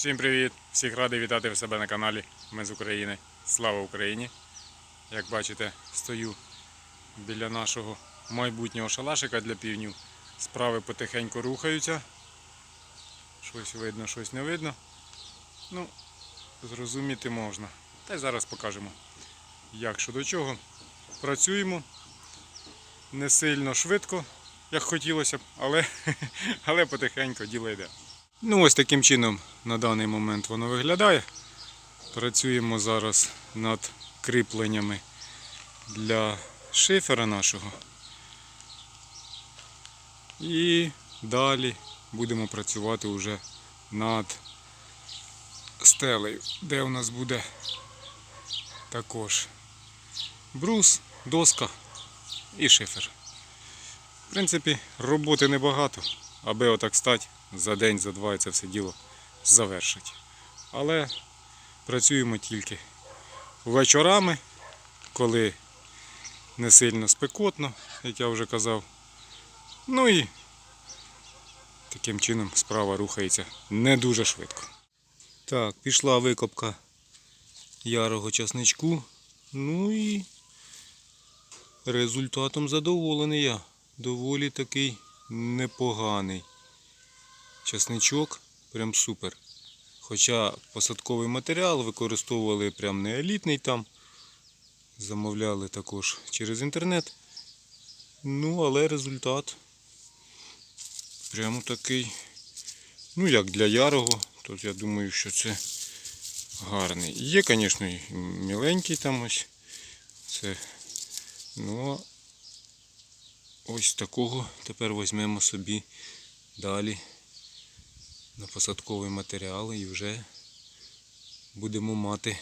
Всім привіт! Всіх радий вітати в себе на каналі. Ми з України. Слава Україні! Як бачите, стою біля нашого майбутнього шалашика для півнів. Справи потихеньку рухаються. Щось видно, щось не видно. Ну, зрозуміти можна. Та й зараз покажемо, як що до чого. Працюємо не сильно швидко, як хотілося б, але, але потихеньку діло йде. Ну, ось таким чином на даний момент воно виглядає. Працюємо зараз над кріпленнями для шифера нашого. І далі будемо працювати вже над стелею, де у нас буде також брус, доска і шифер. В принципі, роботи небагато, аби отак стати за день, за два це все діло завершить. Але працюємо тільки вечорами, коли не сильно спекотно, як я вже казав. Ну і таким чином справа рухається не дуже швидко. Так, пішла викопка ярого часничку. Ну і результатом задоволений я. Доволі такий непоганий. Часничок прям супер. Хоча посадковий матеріал використовували прям не елітний там. Замовляли також через інтернет. Ну, але результат прямо такий. Ну, як для ярого, то я думаю, що це гарний. Є, звісно, міленький там ось. Це. Ну, ось такого тепер візьмемо собі далі на посадковий матеріал і вже будемо мати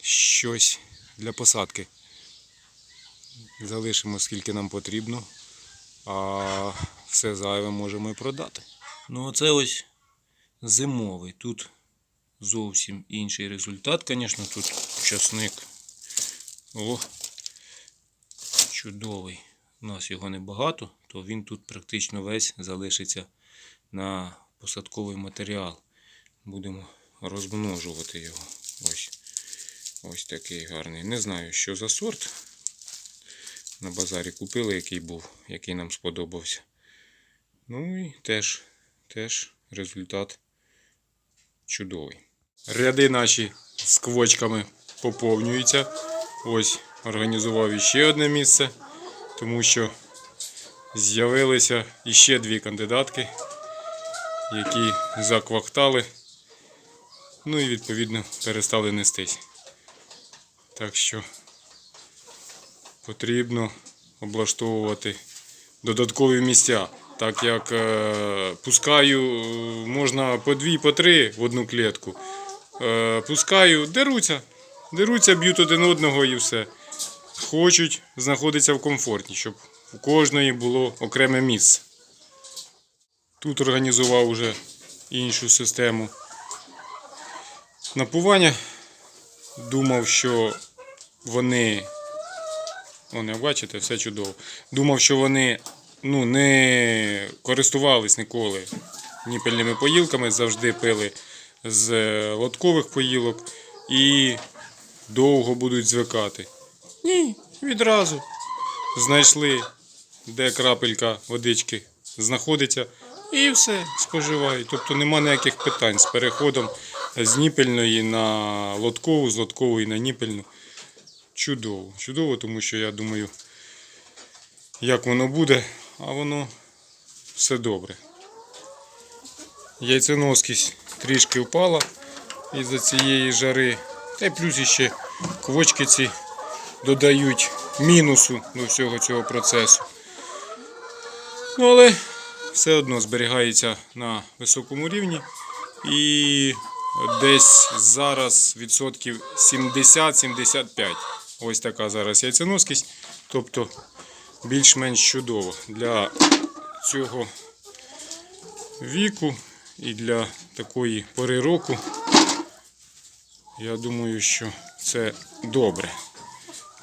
щось для посадки. Залишимо скільки нам потрібно, а все зайве можемо і продати. Ну оце ось зимовий. Тут зовсім інший результат, звісно, тут часник. О, чудовий. У нас його небагато, то він тут практично весь залишиться на посадковий матеріал. Будемо розмножувати його. Ось ось такий гарний. Не знаю, що за сорт. На базарі купили, який був, який нам сподобався. Ну і теж, теж результат чудовий. Ряди наші з квочками поповнюються. Ось організував іще одне місце, тому що з'явилися іще дві кандидатки які заквахтали, ну і відповідно перестали нестись. Так що потрібно облаштовувати додаткові місця. Так як е, пускаю можна по дві, по три в одну клітку. Е, пускаю, деруться, деруться, б'ють один одного і все. Хочуть знаходитися в комфорті, щоб у кожної було окреме місце. Тут організував уже іншу систему напування. Думав, що вони. О, бачите, все чудово. Думав, що вони ну, не користувались ніколи ніпельними поїлками, завжди пили з е, лоткових поїлок і довго будуть звикати. Ні, відразу знайшли, де крапелька водички знаходиться. І все споживають. Тобто нема ніяких питань з переходом з ніпельної на лоткову, з лоткової на ніпельну. Чудово. Чудово, тому що я думаю, як воно буде, а воно все добре. Яйценоскість трішки впала із-за цієї жари. Та й плюс іще квочки ці додають мінусу до всього цього процесу. Ну, але все одно зберігається на високому рівні. І десь зараз відсотків 70-75. Ось така зараз яйценоскість. Тобто більш-менш чудово для цього віку і для такої пори року. Я думаю, що це добре.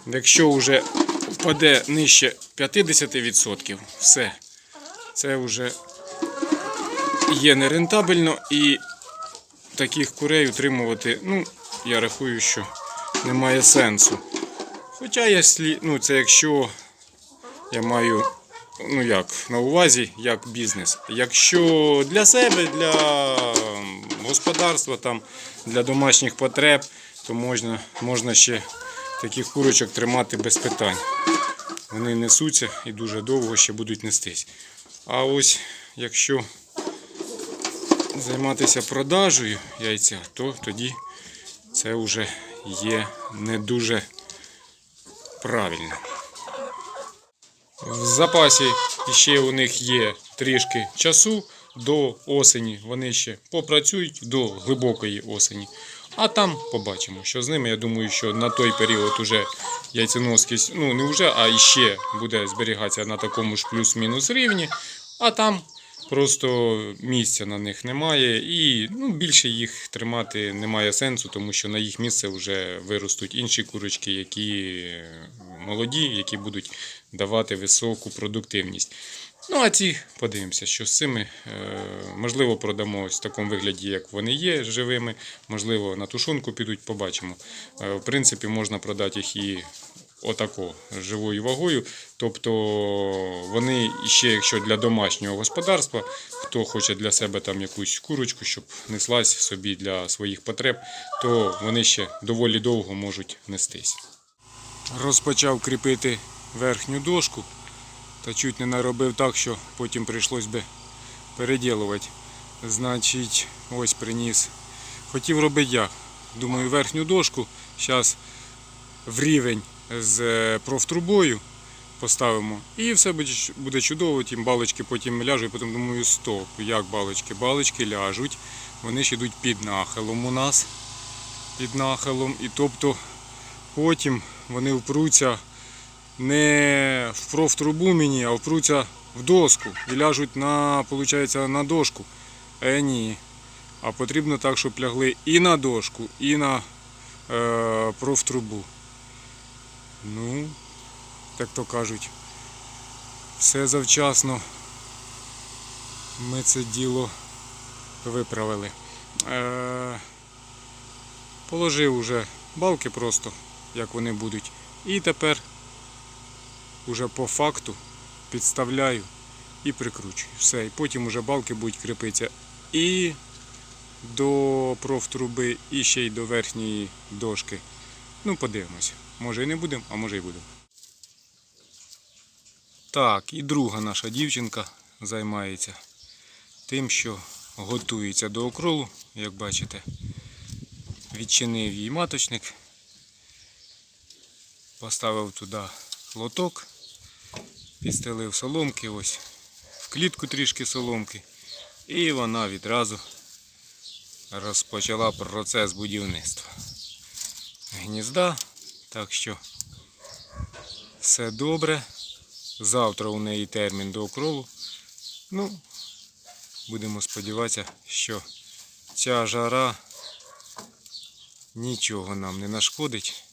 Якщо вже впаде нижче 50%, все. Це вже є нерентабельно і таких курей утримувати, ну, я рахую, що немає сенсу. Хоча якщо, ну, це якщо я маю, ну як, на увазі, як бізнес. Якщо для себе, для господарства, там, для домашніх потреб, то можна, можна ще таких курочок тримати без питань. Вони несуться і дуже довго ще будуть нестись. А ось якщо займатися продажею яйця, то тоді це вже є не дуже правильно. В запасі ще у них є трішки часу до осені. Вони ще попрацюють до глибокої осені. А там побачимо, що з ними. Я думаю, що на той період уже яйценоскість, ну не вже, а іще буде зберігатися на такому ж плюс-мінус рівні. А там просто місця на них немає, і ну, більше їх тримати немає сенсу, тому що на їх місце вже виростуть інші курочки, які молоді, які будуть давати високу продуктивність. Ну, а ці подивимося, що з цими е, можливо продамо в такому вигляді, як вони є, живими. Можливо, на тушонку підуть, побачимо. Е, в принципі, можна продати їх і отако живою вагою. Тобто вони ще, якщо для домашнього господарства, хто хоче для себе там якусь курочку, щоб неслась собі для своїх потреб, то вони ще доволі довго можуть нестись. Розпочав кріпити верхню дошку та чуть не наробив так, що потім прийшлось би переділувати. Значить, ось приніс. Хотів робити як? Думаю, верхню дошку зараз в рівень з е, профтрубою поставимо. І все буде, чудово, тім балочки потім ляжуть, потім думаю, стоп, як балочки? Балочки ляжуть, вони ж йдуть під нахилом у нас. Під нахилом. І тобто потім вони впруться не в профтрубу мені, а впруться в доску і ляжуть на, получається, на дошку. Е, ні. А потрібно так, щоб лягли і на дошку, і на е, профтрубу. Ну, як то кажуть, все завчасно ми це діло виправили. Е, положив уже балки просто, як вони будуть. І тепер уже по факту підставляю і прикручую. Все. І потім уже балки будуть кріпитися і до профтруби, і ще й до верхньої дошки. Ну, подивимося. Може і не будемо, а може і будемо. Так, і друга наша дівчинка займається тим, що готується до окролу, як бачите. Відчинив їй маточник, поставив туди лоток, підстелив соломки, ось в клітку трішки соломки, і вона відразу розпочала процес будівництва гнізда. Так що все добре. Завтра у неї термін до окролу. Ну, будемо сподіватися, що ця жара нічого нам не нашкодить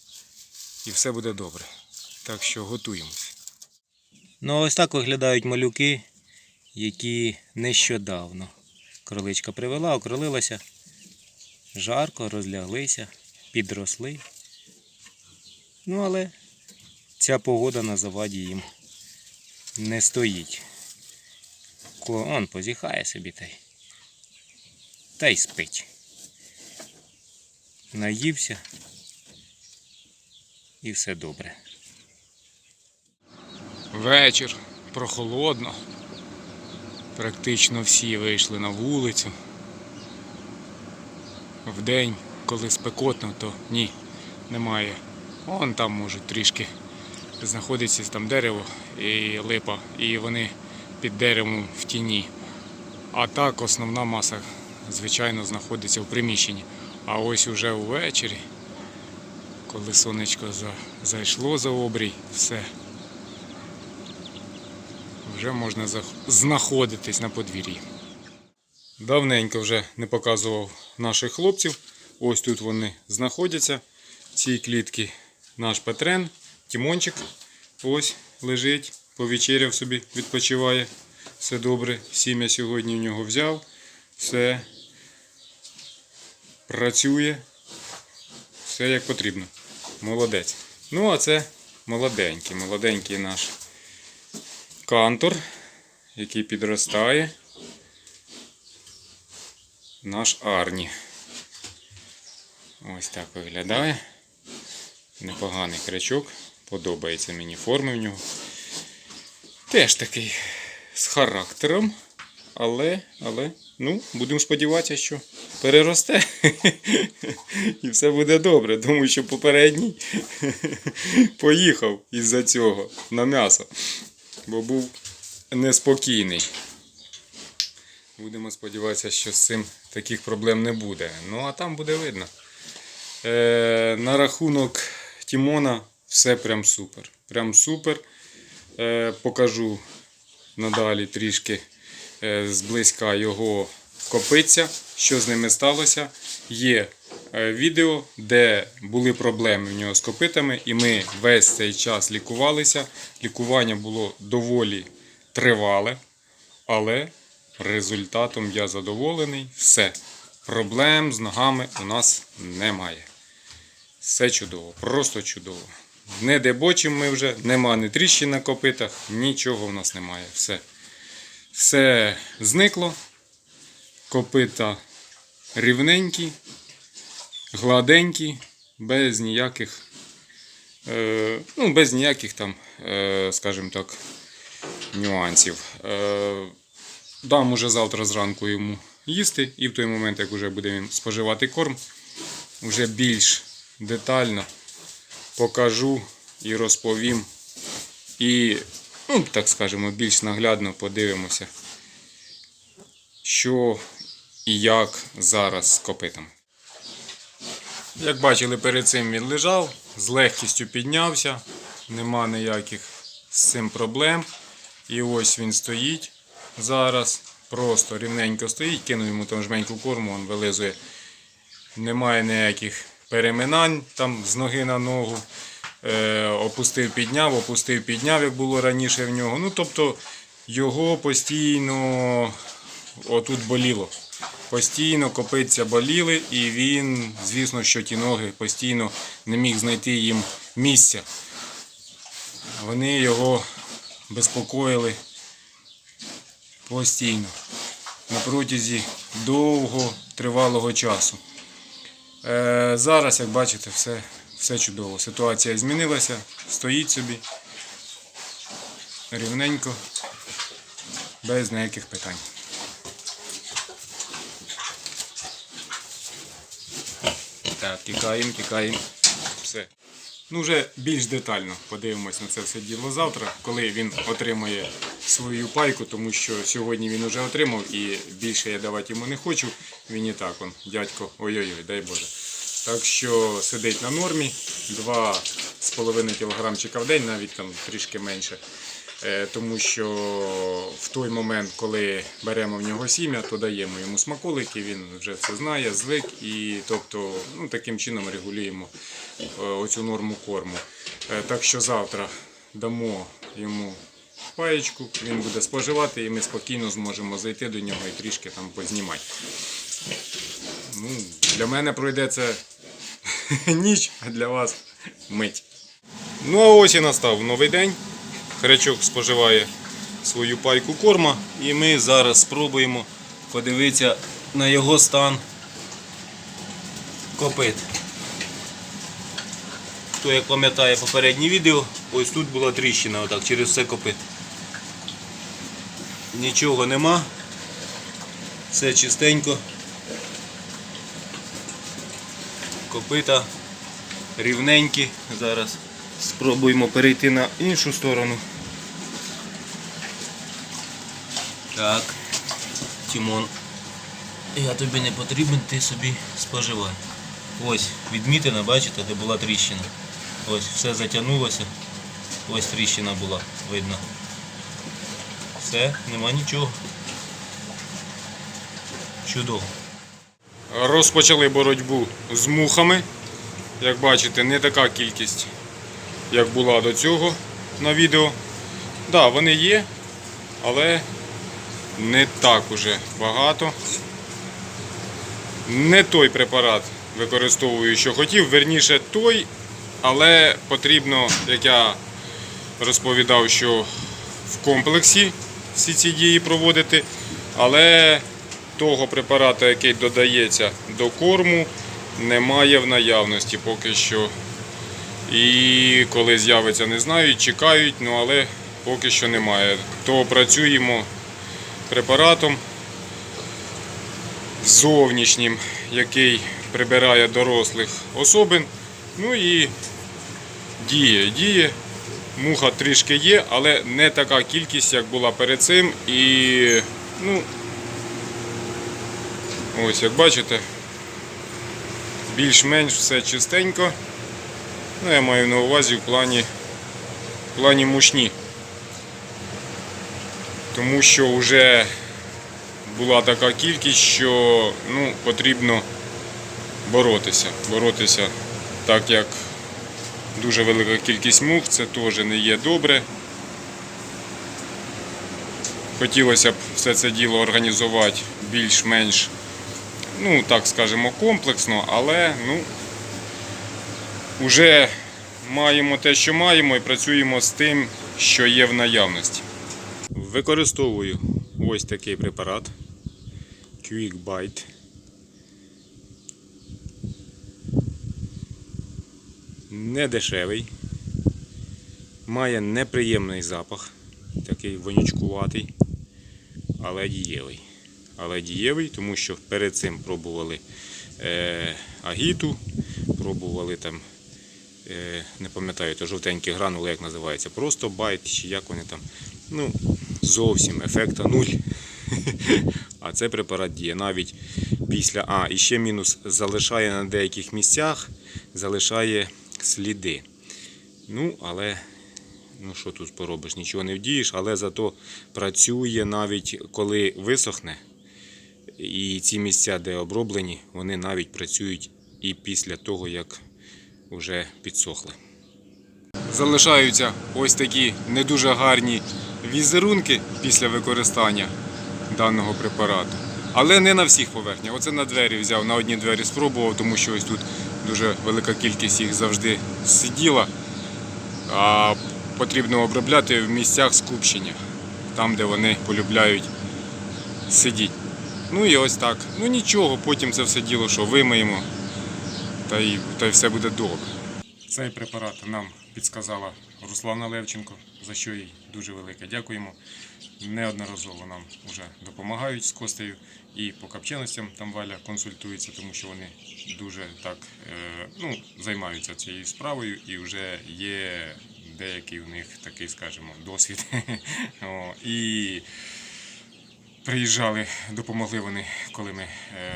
і все буде добре. Так що готуємось. Ну, ось так виглядають малюки, які нещодавно кроличка привела, окролилася, жарко, розляглися, підросли. Ну, але ця погода на заваді їм не стоїть. Он позіхає собі та й. Та й спить. Наївся. І все добре. Вечір прохолодно. Практично всі вийшли на вулицю. Вдень, коли спекотно, то ні, немає. Вон там можуть трішки знаходиться там дерево і липа, і вони під деревом в тіні. А так основна маса, звичайно, знаходиться в приміщенні. А ось уже увечері, коли сонечко зайшло за обрій, все. Вже можна знаходитись на подвір'ї. Давненько вже не показував наших хлопців. Ось тут вони знаходяться. В цій клітці наш Петрен, Тімончик. Ось лежить, повечеряв собі, відпочиває. Все добре. Сім'я сьогодні в нього взяв. Все працює. Все як потрібно. Молодець. Ну, а це молоденький, молоденький наш кантор, який підростає. Наш Арні. Ось так виглядає. Непоганий крючок. Подобається мені форми в нього. Теж такий з характером. Але, але, ну, будемо сподіватися, що переросте. І все буде добре, тому що попередній поїхав із-за цього на м'ясо. Бо був неспокійний. Будемо сподіватися, що з цим таких проблем не буде. Ну, а там буде видно. Е, на рахунок Тімона все прям супер. Прям супер. Е, покажу надалі трішки е, зблизька його копиця, що з ними сталося. Є відео, де були проблеми в нього з копитами, і ми весь цей час лікувалися. Лікування було доволі тривале, але результатом я задоволений. Все. Проблем з ногами у нас немає. Все чудово, просто чудово. Не дебочимо ми вже, нема ні тріщин на копитах, нічого в нас немає. Все. Все зникло. Копита рівненькі, гладенькі, без ніяких, е, ну, без ніяких там, е, скажімо так, нюансів. Е, дам уже завтра зранку йому їсти, і в той момент, як вже буде він споживати корм, вже більш детально покажу і розповім. І, ну, так скажемо, більш наглядно подивимося, що і як зараз з копитами. Як бачили, перед цим він лежав, з легкістю піднявся, нема ніяких з цим проблем. І ось він стоїть зараз, просто рівненько стоїть, кинув йому там жменьку корму, він вилизує. Немає ніяких переминань там з ноги на ногу. Е, опустив, підняв, опустив, підняв, як було раніше в нього. Ну, тобто його постійно отут боліло. Постійно копиться боліли, і він, звісно, що ті ноги постійно не міг знайти їм місця. Вони його безпокоїли постійно на протязі довго тривалого часу. Е, зараз, як бачите, все, все чудово. Ситуація змінилася, стоїть собі рівненько, без ніяких питань. Так, тікаємо, тікаємо. Все. Ну, вже більш детально подивимось на це все діло завтра, коли він отримає свою пайку, тому що сьогодні він вже отримав і більше я давати йому не хочу. Він і так, он, дядько, ой-ой-ой, дай Боже. Так що сидить на нормі, 2,5 кг в день, навіть там трішки менше. Е, Тому що в той момент, коли беремо в нього сім'я, то даємо йому смаколики, він вже це знає, звик і тобто, ну, таким чином регулюємо е, оцю норму корму. Е, Так що завтра дамо йому паєчку, він буде споживати і ми спокійно зможемо зайти до нього і трішки там познімати. Ну, для мене пройде це ніч, а для вас мить. Ну а ось і настав новий день. Хрячок споживає свою пайку корма, і ми зараз спробуємо подивитися на його стан копит. Хто як пам'ятає попереднє відео, ось тут була тріщина, отак, через все копит. Нічого нема, все чистенько. Копита рівненькі. Зараз спробуємо перейти на іншу сторону. Так, Тімон. Я тобі не потрібен, ти собі споживай. Ось, відмітина, бачите, де була тріщина. Ось, все затягнулося. Ось тріщина була, видно. Все, нема нічого. Чудово. Розпочали боротьбу з мухами. Як бачите, не така кількість, як була до цього на відео. Так, да, вони є, але не так уже багато. не той препарат використовую, що хотів. Верніше той, але потрібно, як я розповідав, що в комплексі всі ці дії проводити. Але того препарату, який додається до корму, немає в наявності поки що. І коли з'явиться, не знають, чекають, ну але поки що немає. То працюємо препаратом зовнішнім, який прибирає дорослих особин. Ну і діє, діє. Муха трішки є, але не така кількість, як була перед цим. І ну, ось як бачите, більш-менш все чистенько. Ну, я маю на увазі в плані, в плані мушні. Тому що вже була така кількість, що ну, потрібно боротися. Боротися так як дуже велика кількість мух, це теж не є добре. Хотілося б все це діло організувати більш-менш, ну так скажемо, комплексно, але ну, вже маємо те, що маємо, і працюємо з тим, що є в наявності. Використовую ось такий препарат Quick Bite. Не дешевий, має неприємний запах, такий вонючкуватий, але дієвий. Але дієвий, тому що перед цим пробували е, агіту, пробували там, не пам'ятаю, то жовтенькі гранули, як називається, просто байт, чи як вони там. Ну, зовсім ефекта нуль. А цей препарат діє навіть після. А, і ще мінус залишає на деяких місцях, залишає сліди. Ну, але ну що тут поробиш, нічого не вдієш, але зато працює навіть коли висохне. І ці місця, де оброблені, вони навіть працюють і після того, як вже підсохли. Залишаються ось такі не дуже гарні візерунки після використання даного препарату. Але не на всіх поверхнях. Оце на двері взяв, на одні двері спробував, тому що ось тут дуже велика кількість їх завжди сиділа. А потрібно обробляти в місцях скупчення, там, де вони полюбляють сидіти. Ну і ось так. Ну нічого, потім це все діло, що вимиємо, та й, та й все буде добре. Цей препарат нам підсказала Руслана Левченко, за що їй дуже велике дякуємо. Неодноразово нам вже допомагають з Костею і по капченостям там Валя консультується, тому що вони дуже так е, ну, займаються цією справою і вже є деякий у них такий, скажімо, досвід. І приїжджали, допомогли вони, коли ми е,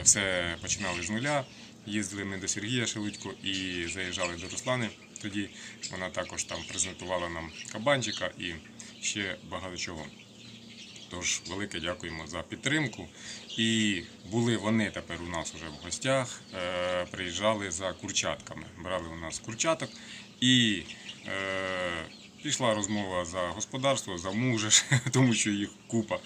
все починали з нуля. Їздили ми до Сергія Шелудько і заїжджали до Руслани. Тоді вона також там презентувала нам кабанчика і ще багато чого. Тож велике дякуємо за підтримку. І були вони тепер у нас вже в гостях, е, приїжджали за курчатками. Брали у нас курчаток і е, пішла розмова за господарство, за мужа, тому що їх купа.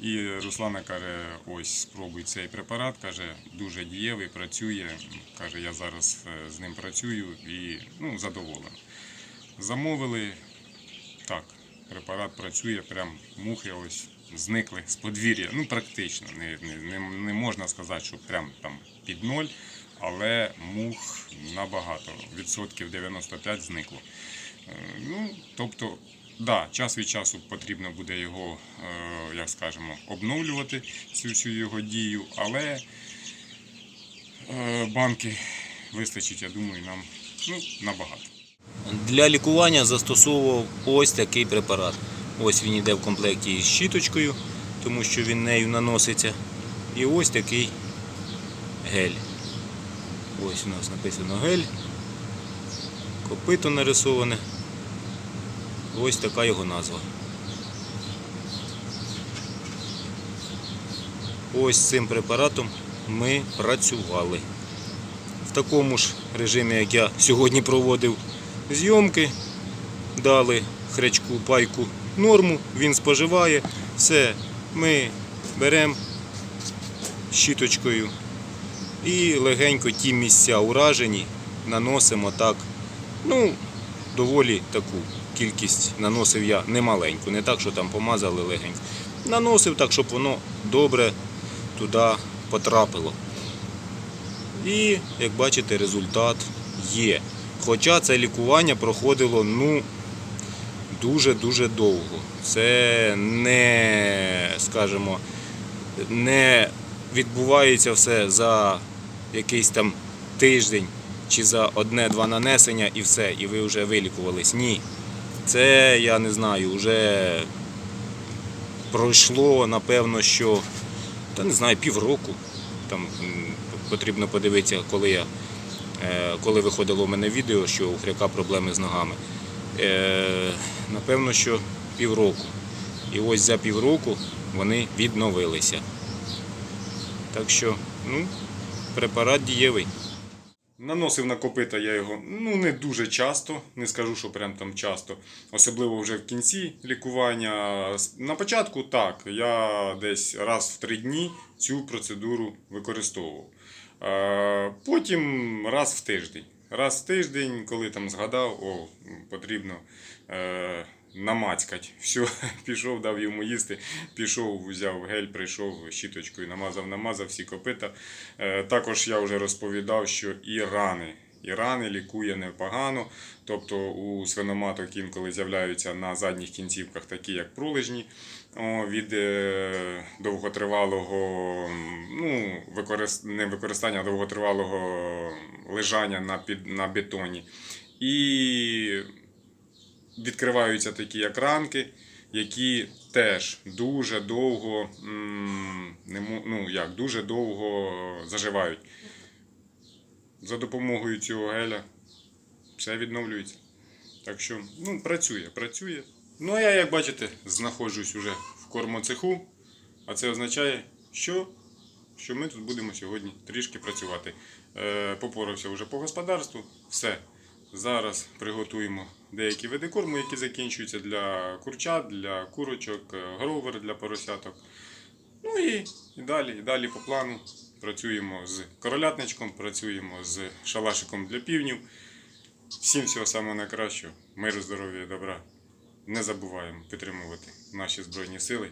І Руслана каже: ось спробуй цей препарат, каже, дуже дієвий, працює. Каже, я зараз е, з ним працюю і ну, задоволений. Замовили так, препарат працює, прям мухи ось зникли з подвір'я. Ну, практично. Не, не, не, можна сказати, що прям там під ноль, але мух набагато, відсотків 95 зникло. Е, Ну, тобто, да, час від часу потрібно буде його, е, як скажемо, обновлювати цю всю його дію, але е, банки вистачить, я думаю, нам ну, набагато. Для лікування застосовував ось такий препарат. Ось він йде в комплекті із щіточкою, тому що він нею наноситься. І ось такий гель. Ось у нас написано гель. Копито нарисоване. Ось така його назва. Ось цим препаратом ми працювали. В такому ж режимі, як я сьогодні проводив зйомки, дали хрячку пайку норму, він споживає. Все, ми беремо щіточкою І легенько ті місця уражені наносимо так, ну, доволі таку кількість наносив я немаленьку, не так, що там помазали легенько. Наносив так, щоб воно добре туди потрапило. І, як бачите, результат є. Хоча це лікування проходило ну, дуже-дуже довго. Це не, скажімо, не відбувається все за якийсь там тиждень чи за одне-два нанесення і все, і ви вже вилікувались. Ні. Це я не знаю, вже пройшло, напевно, що та не знаю, півроку. Там потрібно подивитися, коли я е, коли виходило у мене відео, що у хряка проблеми з ногами. Е, Напевно, що півроку. І ось за півроку вони відновилися. Так що, ну, препарат дієвий. Наносив на копита я його ну не дуже часто, не скажу, що прям там часто. Особливо вже в кінці лікування. На початку так, я десь раз в три дні цю процедуру використовував. Потім раз в тиждень. Раз в тиждень, коли там згадав, о, потрібно е, намацькать. Все, пішов, дав йому їсти, пішов, взяв гель, прийшов щіточкою, намазав, намазав всі копита. Е, Також я вже розповідав, що і рани. І рани лікує непогано. Тобто у свиноматок інколи з'являються на задніх кінцівках такі, як пролежні, від е, довготривалого, ну, не використання, а довготривалого лежання на, під... на бетоні. І відкриваються такі як ранки, які теж дуже довго, ну, як, дуже довго заживають. За допомогою цього геля все відновлюється. Так що, ну, працює, працює. Ну, а я, як бачите, знаходжусь уже в кормоцеху, а це означає, що, що ми тут будемо сьогодні трішки працювати. Е, попорався вже по господарству, все. Зараз приготуємо деякі види корму, які закінчуються для курчат, для курочок, е, гровер для поросяток. Ну і, і далі, і далі по плану працюємо з королятничком, працюємо з шалашиком для півнів. Всім всього самого найкращого, миру, здоров'я і добра. Не забуваємо підтримувати наші Збройні Сили.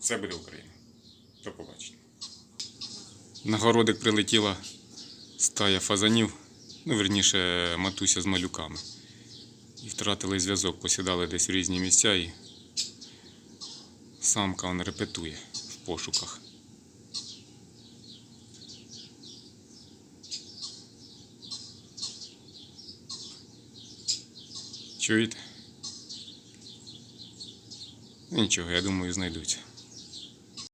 Все буде Україна. До побачення. На городик прилетіла стая фазанів, ну, верніше, матуся з малюками. І втратили зв'язок, посідали десь в різні місця і самка вона репетує в пошуках. Чуєте? Нічого, я думаю, знайдуться.